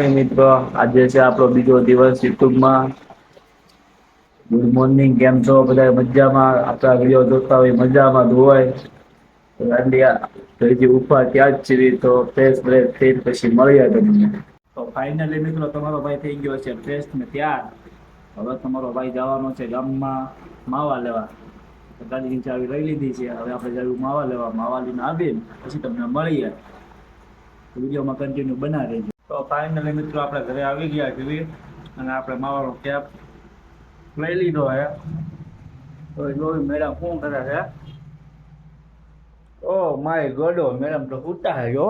મિત્રો, આજે છે આપણો બીજો દિવસ યુટ્યુબમાં. ગુડ મોર્નિંગ કેમ છો? બધા મજામાં? આપણા વીડિયો જોતા હોય, મજામાં ધોવાય દાંડિયા ઉપર ત્યાં જ છીએ તો ફ્રેશ બ્રેક થઈ પછી મળીએ તમને. તો ફાઇનલી મિત્રો, તમારો ભાઈ થઈ ગયો છે ફ્રેશ ને ત્યાર. હવે તમારો ભાઈ જવાનો છે ગામમાં, માવા લેવા. ગાડીની ચાવી લઈ લીધી છે. હવે આપણે જવું માવા લેવા. માવા લઈને આવીને પછી તમને મળીએ. વિડીયોમાં કન્ટિન્યુ બના રહેજો. તો ફાઇનલી મિત્રો આપણે ઘરે આવી ગયા છીએ અને આપણે માવાનો કેપ લઈ લીધો હે તો જોયું મેડમ શું કરે છે? ઓ માય ગોડો, મેડમ તો ઉતા હે. જો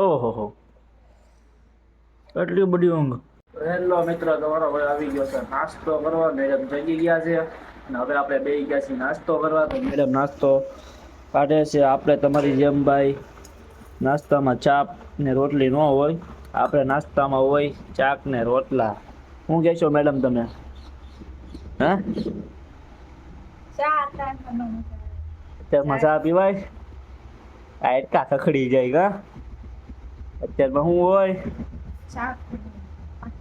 ઓહો એટલી બધી ઊંઘ. હેલો મિત્રો તમારો ભાઈ આવી ગયો છે નાસ્તો કરવા. મેડમ જગી ગયા છે અને હવે આપણે બે ગયા છીએ નાસ્તો કરવા. તો મેડમ નાસ્તો કાઢે છે. આપણે તમારી જેમ ભાઈ નાસ્તામાં ચાપ ને રોટલી ન હોય આપણે નાસ્તામાં હોય ચાક ને રોટલા. શું કહેશો મેડમ તમે? હા? અત્યારમાં ચા પીવાય? આ એટલા ખખડી જાય કા અત્યારમાં શું હોય?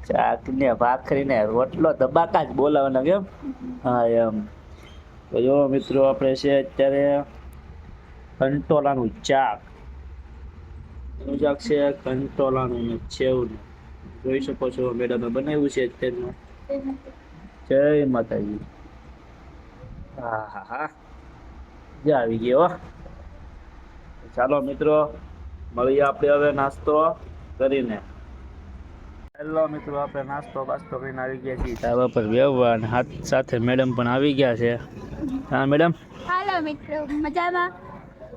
ચાક ને ભાખરી ને રોટલો, ધબાકા જ બોલાવવાનો કેમ? હા, એમ. તો જો મિત્રો, આપણે છે અત્યારે કંટોલાનું ચાક એનું ચાક છે? કંટોલાનું ને છેવનું. જોઈ શકો છો, મેડમે બનાવ્યું છે અત્યારનું. જય માતાજી. હા હા હા મજા આવી ગયો હો. ચાલો મિત્રો, મળીએ આપણે હવે નાસ્તો કરીને. હેલો મિત્રો આપણે નાસ્તો બાસ્તો કરીને આવી ગયા છીએ. ધાબા પર બેહવા અને હાથ સાથે મેડમ પણ આવી ગયા છે. હા મેડમ? હાલો મિત્રો મજામાં?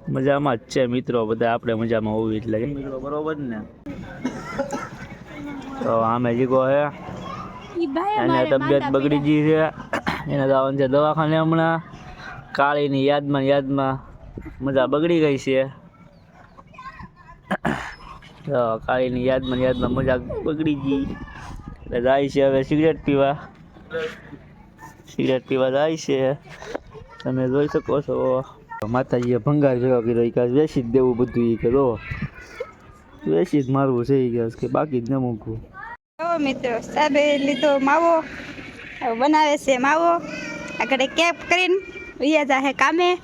મજામાં જ છે મિત્રો બધા આપણે મજામાં હોવી એટલે મિત્રો બરોબર ને? તો આમે જીગો હે. એને તબિયત બગડી ગઈ છે. એને જવાનું છે દવાખાને હમણાં. કાળીની યાદમાં યાદમાં મજા બગડી ગઈ છે. કાળીની યાદમાં યાદમાં મજા બગડી ગઈ. એટલે જાય છે હવે સિગરેટ પીવા. સિગરેટ પીવા જાય છે. તમે જોઈ શકો છો. માતાજીએ ભંગાર ભેગા કર્યો. એ કાશ વેચી જ દેવું બધું. એ કે જો, વેચી જ મારવું છે. એ કે કે, બાકી જ ન મૂકવું. મિત્રો સાહેબે લીધો માવો. બનાવે છે માવો. આગળ કેપ કરીને વૈયા જાહે કામે.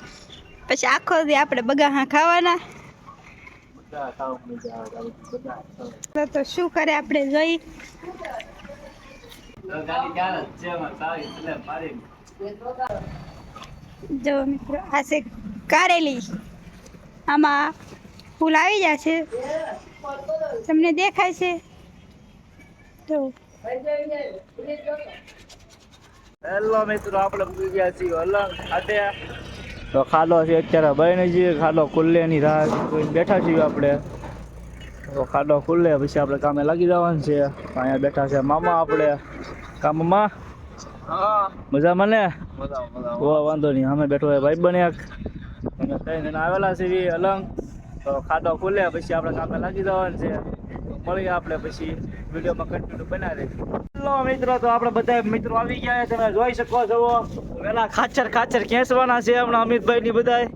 પછી આખો દી આપણે બગાહા ખાવાના. શું કરે આપણે જોઈ? જો મિત્રો, આ છે કારેલી. આમાં ફૂલ આવી જાય છે. તમને દેખાય છે? તો હેલો મિત્રો, આપણે ગયા છીએ. અલંગ તો ખાલો છે અત્યારે બની જઈએ ખાલો ખુલ્લે ની રાહ જોઈને બેઠા છીએ આપણે. તો ખાલો ખુલ્લે પછી આપણે કામે લાગી જવાનું છે. અહીંયા બેઠા છે મામા આપણે. કામમાં મજામાં ને? ઓ વાંધો નહીં અમે બેઠો હોય ભાઈ બને એક અમે જણા આવેલા છે અલંગ. તો ખાડો ખુલ્લે પછી આપણે કામે લાગી જવાનું છે. મળીએ આપણે પછી. વિડીયોમાં કન્ટિન્યુ બનાવી. હેલો મિત્રો તો આપણે બધા મિત્રો આવી ગયા છે તમે જોઈ શકો છો. વેલા ખાચર ખાચર ખેંચવાના છે હમણાં અમિતભાઈ ની બધાય.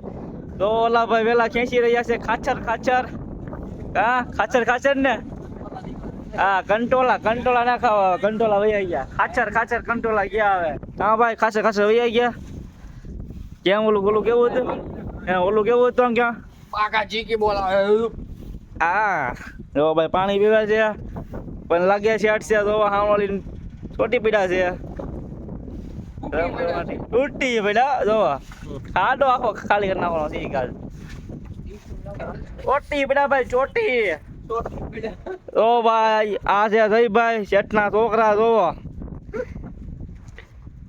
તો ઓલા ભાઈ વેલા ખેંચી રહ્યા છે ખાચર ખાચર. હા ખાચર ખાચર ને? હા કંટોલા કંટોલા ના ખાવા કંટોલા વૈયા ગયા. ખાચર ખાચર કંટોલા ગયા હવે હા ભાઈ ખાચર ખાચર વૈયા ગયા. કેમ ઓલું ઓલું કેવું હતું? હે ઓલું કેવું હતું ક્યાં? પાકા જીકી બોલાવે. હા જો ભાઈ પાણી પીવા છે. પણ લાગે છે અટસે તો હાવળી છોટી પીડા છે. તૂટી પીડા જો ખાડો આખો ખાલી કરી નાખવાનો છે ગાલ. ચોટી પીડા ભાઈ ચોટી. ઓ ભાઈ આ છે જયભાઈ શેઠના છોકરા જોવો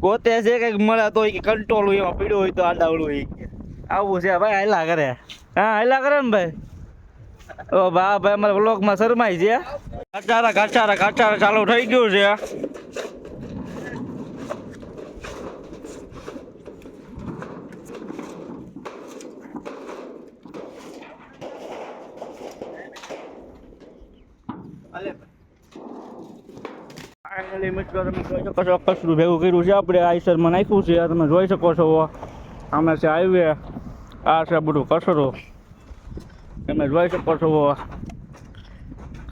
ગોતે છે કંઈક મળે તો કંટ્રોલ એમાં પીડ્યો હોય તો આડાવડું ઈ હોય આવું છે ભાઈ હાલા કરે. હા હાલા કરે ને ભાઈ. ઓ બા ભાઈ અમારા વ્લોગમાં શરમાય છે. કાચારા કાચારા કાચારા ચાલુ થઈ ગયું છે. ફાઇનલી તમે જોઈ શકો છો, કચરું ભેગું કર્યું છે, આપણે આઈસરમાં નાખ્યું છે તમે જોઈ શકો છો. આમે છે હાઈવે આ છે બધું કચરો. તમે જોઈ શકો છો.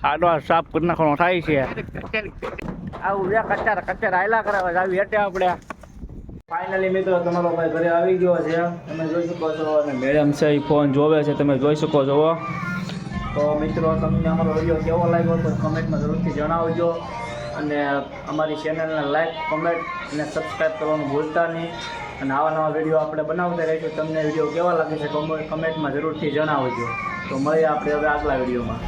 ખાડો સાફ કરી નાખવાનો થાય છે. આવું છે કચાર કચાર આયલા કરાવે આવી હેઠે આપણે ફાઇનલી મિત્રો તમારો ભાઈ ઘરે આવી ગયો છે. તમે જોઈ શકો છો અને મેડમ છે એ ફોન જોવે છે. તમે જોઈ શકો છો તો મિત્રો તમને અમારો વીડિયો કેવો લાગ્યો તો કમેન્ટમાં જરૂરથી જણાવજો. અને અમારી ચેનલને લાઈક કમેન્ટ અને સબસ્ક્રાઈબ કરવાનું ભૂલતા નહીં. અને આવા નવા વીડિયો આપણે બનાવતા રહીશું. તમને વીડિયો કેવા લાગે છે કમેન્ટમાં જરૂરથી જણાવજો. તો મળીએ આપણે હવે આગલા વિડીયોમાં.